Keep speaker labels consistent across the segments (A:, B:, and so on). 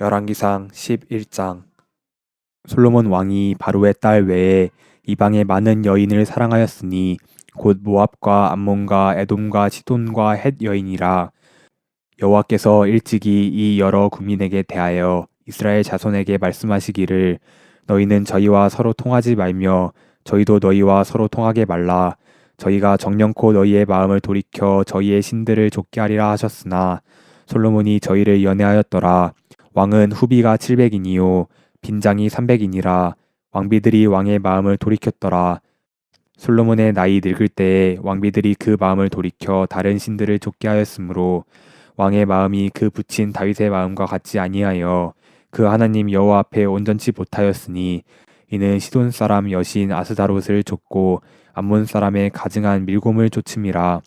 A: 열왕기상 11장. 솔로몬 왕이 바로의 딸 외에 이방의 많은 여인을 사랑하였으니 곧 모압과 암몬과 에돔과 시돈과 헷 여인이라. 여호와께서 일찍이 이 여러 국민에게 대하여 이스라엘 자손에게 말씀하시기를 너희는 저희와 서로 통하지 말며 저희도 너희와 서로 통하게 말라. 저희가 정령코 너희의 마음을 돌이켜 저희의 신들을 좇게 하리라 하셨으나 솔로몬이 저희를 연애하였더라 왕은 후비가 700인이요 빈장이 300인이라. 왕비들이 왕의 마음을 돌이켰더라. 솔로몬의 나이 늙을 때에 왕비들이 그 마음을 돌이켜 다른 신들을 좇게 하였으므로 왕의 마음이 그 붙인 다윗의 마음과 같지 아니하여 그 하나님 여호와 앞에 온전치 못하였으니 이는 시돈 사람 여신 아스다롯을 좇고 암몬 사람의 가증한 밀곰을 좇음이라.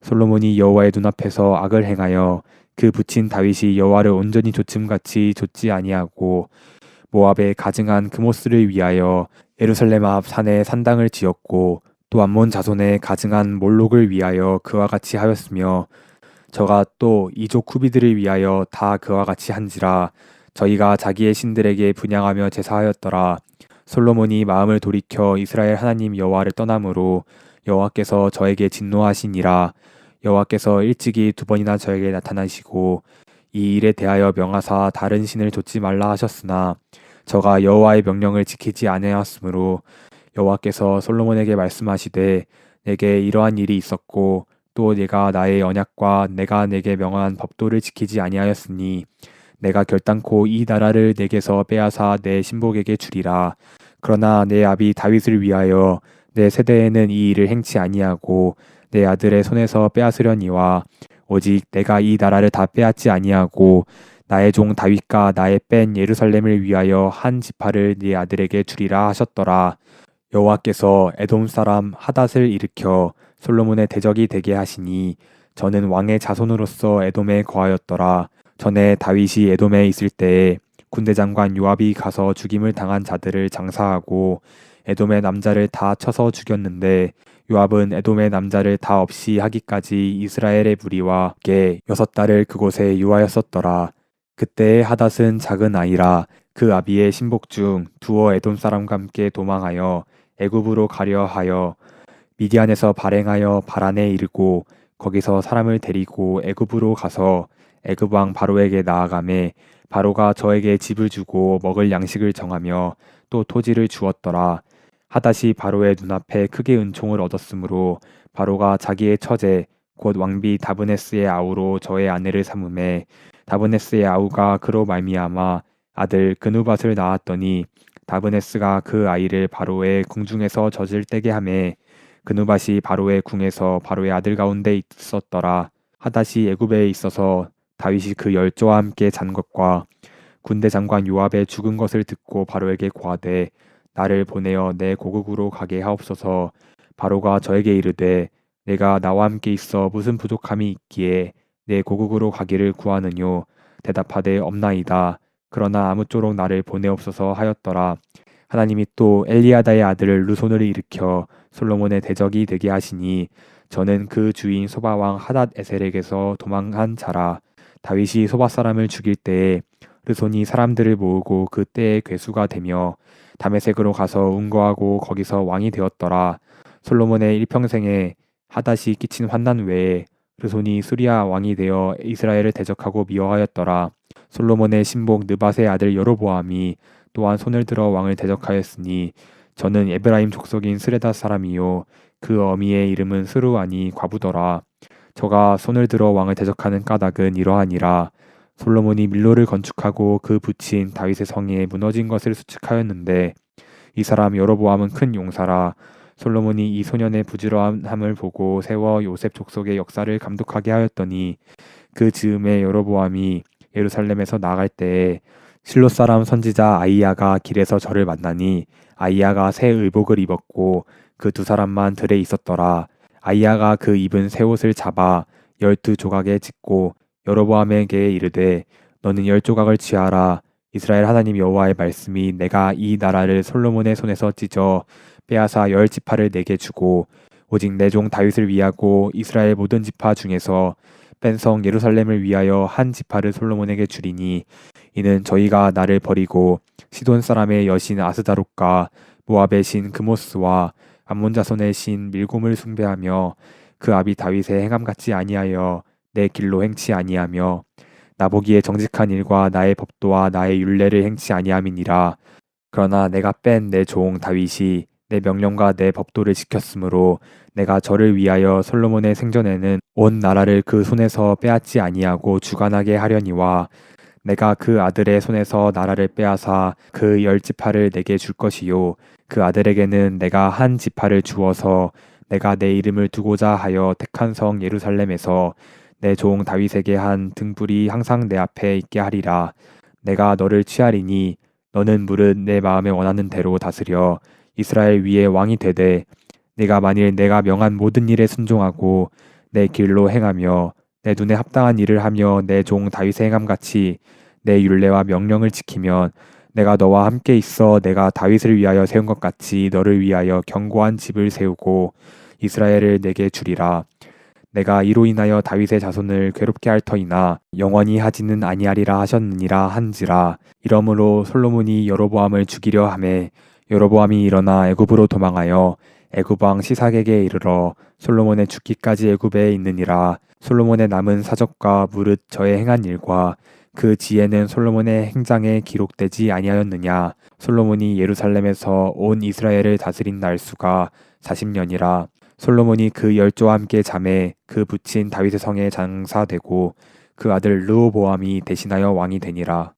A: 솔로몬이 여호와의 눈앞에서 악을 행하여 그 붙인 다윗이 여호와를 온전히 좇음같이 좇지 아니하고 모압의 가증한 그모스를 위하여 예루살렘 앞 산에 산당을 지었고 또 암몬 자손의 가증한 몰록을 위하여 그와 같이 하였으며 저가 또 이족 후비들을 위하여 다 그와 같이 한지라 저희가 자기의 신들에게 분양하며 제사하였더라. 솔로몬이 마음을 돌이켜 이스라엘 하나님 여호와를 떠남으로 여호와께서 저에게 진노하시니라 여호와께서 일찍이 두 번이나 저에게 나타나시고 이 일에 대하여 명하사 다른 신을 좇지 말라 하셨으나 저가 여호와의 명령을 지키지 아니하였으므로 여호와께서 솔로몬에게 말씀하시되 내게 이러한 일이 있었고 또 내가 나의 언약과 내가 내게 명한 법도를 지키지 아니하였으니 내가 결단코 이 나라를 내게서 빼앗아 내 신복에게 주리라. 그러나 내 아비 다윗을 위하여 내 세대에는 이 일을 행치 아니하고 내 아들의 손에서 빼앗으려니와 오직 내가 이 나라를 다 빼앗지 아니하고 나의 종 다윗과 나의 뺀 예루살렘을 위하여 한 지파를 네 아들에게 주리라 하셨더라. 여호와께서 에돔 사람 하닷을 일으켜 솔로몬의 대적이 되게 하시니 저는 왕의 자손으로서 에돔에 거하였더라. 전에 다윗이 에돔에 있을 때에 군대 장관 요압이 가서 죽임을 당한 자들을 장사하고 에돔의 남자를 다 쳐서 죽였는데 요압은 에돔의 남자를 다 없이 하기까지 이스라엘의 무리와 함께 여섯 달을 그곳에 유하였었더라. 그때의 하닷은 작은 아이라 그 아비의 신복 중 두어 에돔 사람과 함께 도망하여 애굽으로 가려 하여 미디안에서 발행하여 바란에 이르고 거기서 사람을 데리고 애굽으로 가서 애굽 왕 바로에게 나아가매 바로가 저에게 집을 주고 먹을 양식을 정하며 또 토지를 주었더라. 하닷이 바로의 눈앞에 크게 은총을 얻었으므로 바로가 자기의 처제 곧 왕비 다브네스의 아우로 저의 아내를 삼음에 다브네스의 아우가 그로 말미암아 아들 그누밭을 낳았더니 다브네스가 그 아이를 바로의 궁중에서 젖을 떼게 하매 그누밭이 바로의 궁에서 바로의 아들 가운데 있었더라. 하닷이 애굽에 있어서 다윗이 그 열조와 함께 잔 것과 군대 장관 요압의 죽은 것을 듣고 바로에게 고하되 나를 보내어 내 고국으로 가게 하옵소서. 바로가 저에게 이르되 내가 나와 함께 있어 무슨 부족함이 있기에 내 고국으로 가기를 구하느뇨. 대답하되 없나이다. 그러나 아무쪼록 나를 보내옵소서 하였더라. 하나님이 또 엘리아다의 아들 루손을 일으켜 솔로몬의 대적이 되게 하시니 저는 그 주인 소바왕 하닷 에셀에게서 도망한 자라. 다윗이 소바 사람을 죽일 때에 르손이 사람들을 모으고 그 때의 괴수가 되며 다메섹으로 가서 운거하고 거기서 왕이 되었더라. 솔로몬의 일평생에 하닷이 끼친 환난 외에 르손이 수리아 왕이 되어 이스라엘을 대적하고 미워하였더라. 솔로몬의 신복 느밧의 아들 여로보암이 또한 손을 들어 왕을 대적하였으니 저는 에브라임 족속인 스레다 사람이요 그 어미의 이름은 스루아니 과부더라. 저가 손을 들어 왕을 대적하는 까닭은 이러하니라. 솔로몬이 밀로를 건축하고 그 붙인 다윗의 성에 무너진 것을 수축하였는데 이 사람 여로보암은 큰 용사라 솔로몬이 이 소년의 부지런함을 보고 세워 요셉 족속의 역사를 감독하게 하였더니 그 즈음에 여로보암이 예루살렘에서 나갈 때에 실로 사람 선지자 아이야가 길에서 저를 만나니 아이야가 새 의복을 입었고 그 두 사람만 들에 있었더라. 아이야가 그 입은 새 옷을 잡아 열두 조각에 찢고 여로보암에게 이르되 너는 열 조각을 취하라. 이스라엘 하나님 여호와의 말씀이 내가 이 나라를 솔로몬의 손에서 찢어 빼앗아 열 지파를 내게 주고 오직 내 종 다윗을 위하고 이스라엘 모든 지파 중에서 뺀성 예루살렘을 위하여 한 지파를 솔로몬에게 주리니 이는 저희가 나를 버리고 시돈 사람의 여신 아스다롯과 모압의 신 그모스와 암몬 자손의 신 밀곰을 숭배하며 그 아비 다윗의 행함 같지 아니하여 내 길로 행치 아니하며 나보기에 정직한 일과 나의 법도와 나의 율례를 행치 아니함이니라. 그러나 내가 뺀 내 종 다윗이 내 명령과 내 법도를 지켰으므로 내가 저를 위하여 솔로몬의 생전에는 온 나라를 그 손에서 빼앗지 아니하고 주관하게 하려니와 내가 그 아들의 손에서 나라를 빼앗아 그 열 지파를 내게 줄 것이요. 그 아들에게는 내가 한 지파를 주어서 내가 내 이름을 두고자 하여 택한 성 예루살렘에서 내 종 다윗에게 한 등불이 항상 내 앞에 있게 하리라. 내가 너를 취하리니 너는 무릇 내 마음에 원하는 대로 다스려 이스라엘 위에 왕이 되되 네가 만일 내가 명한 모든 일에 순종하고 내 길로 행하며 내 눈에 합당한 일을 하며 내 종 다윗의 행함 같이 내 율례와 명령을 지키면 내가 너와 함께 있어 내가 다윗을 위하여 세운 것 같이 너를 위하여 견고한 집을 세우고 이스라엘을 내게 주리라 내가 이로 인하여 다윗의 자손을 괴롭게 할 터이나 영원히 하지는 아니하리라 하셨느니라 한지라. 이러므로 솔로몬이 여로보암을 죽이려 하매 여로보암이 일어나 애굽으로 도망하여 애굽 왕 시삭에게 이르러 솔로몬의 죽기까지 애굽에 있느니라. 솔로몬의 남은 사적과 무릇 저의 행한 일과 그 지혜는 솔로몬의 행장에 기록되지 아니하였느냐. 솔로몬이 예루살렘에서 온 이스라엘을 다스린 날수가 40년이라 솔로몬이 그 열조와 함께 잠에 그 붙인 다윗의 성에 장사되고 그 아들 르호보암이 대신하여 왕이 되니라